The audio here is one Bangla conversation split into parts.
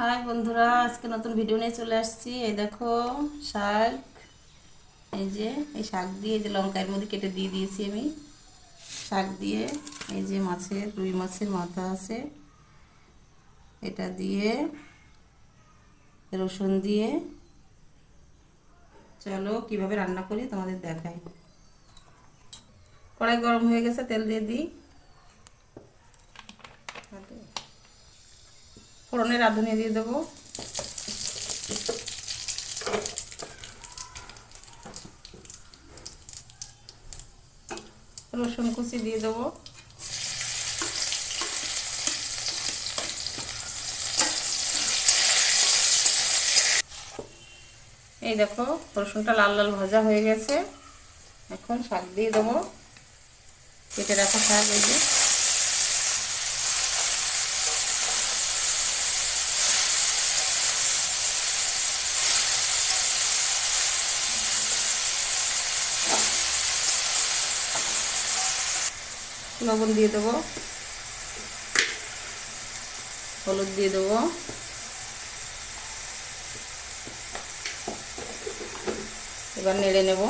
হাই বন্ধুরা, আজকে নতুন ভিডিও নিয়ে চলে আসছি। এই দেখো, শাক, এই যে, এই শাক দিয়ে যে লঙ্কার মধ্যে কেটে দিয়ে দিয়েছি আমি। শাক দিয়ে এই যে মাছের, রুই মাছের মাথা আছে। এটা দিয়ে রসুন দিয়ে। চলো, কীভাবে রান্না করি তোমাদের দেখাই। কড়াই গরম হয়ে গেছে, তেল দিয়ে দিই। ফোড়নের রাঁধুনি দিয়ে দেবো। রসুন কুচি দিয়ে দেবো। এই দেখো, রসুনটা লাল লাল ভাজা হয়ে গেছে। এখন শাক দিয়ে দেবো। কেটে রাখা শাক এই যে। লবণ দিয়ে দেবো। হলুদ দিয়ে দেবো। এবার নেড়ে নেব।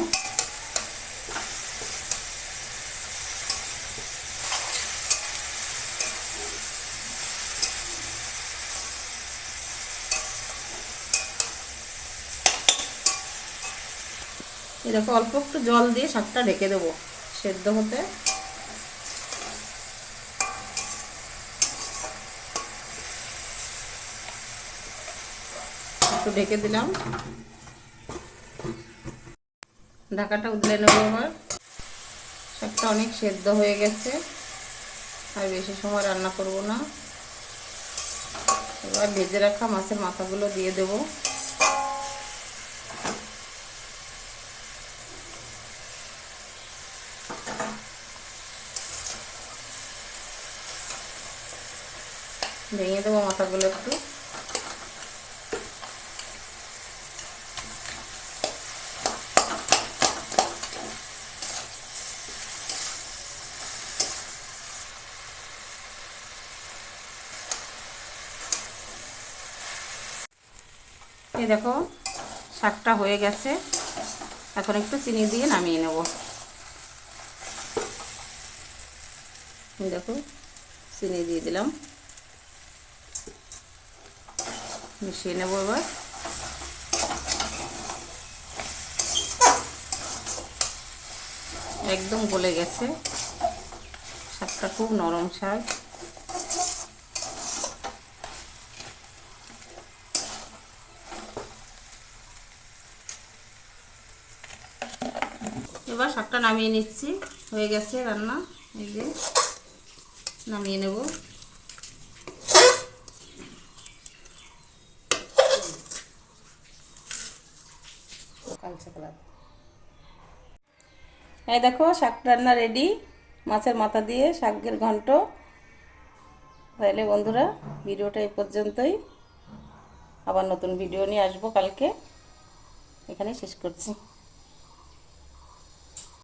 দেখো, অল্প একটু জল দিয়ে শাকটা ঢেকে দেবো, সেদ্ধ হতে। একটু ঢেকে দিলাম। ঢাকাটা উদলে নেব এবার। শাকটা অনেক সেদ্ধ হয়ে গেছে। আর বেশি সময় রান্না করব না। এবার ভেজে রাখা মাছের মাথাগুলো দিয়ে দেব। ভেঙে দেবো মাথাগুলো একটু। এই দেখো, শাকটা হয়ে গেছে। এখন একটু চিনি দিয়ে নামিয়ে নেব। দেখো, চিনি দিয়ে দিলাম। মিশিয়ে নেব এবার। একদম গলে গেছে। শাকটা খুব নরম শাক। এবার শাকটা নামিয়ে নিচ্ছি। হয়ে গেছে রান্না। এই যে নামিয়ে নেব। এই দেখো, শাক রান্না রেডি মাছের মাথা দিয়ে শাকের ঘন্ট। তাহলে বন্ধুরা, ভিডিওটা এই পর্যন্তই। আবার নতুন ভিডিও নিয়ে আসব কালকে। এখানে শেষ করছি।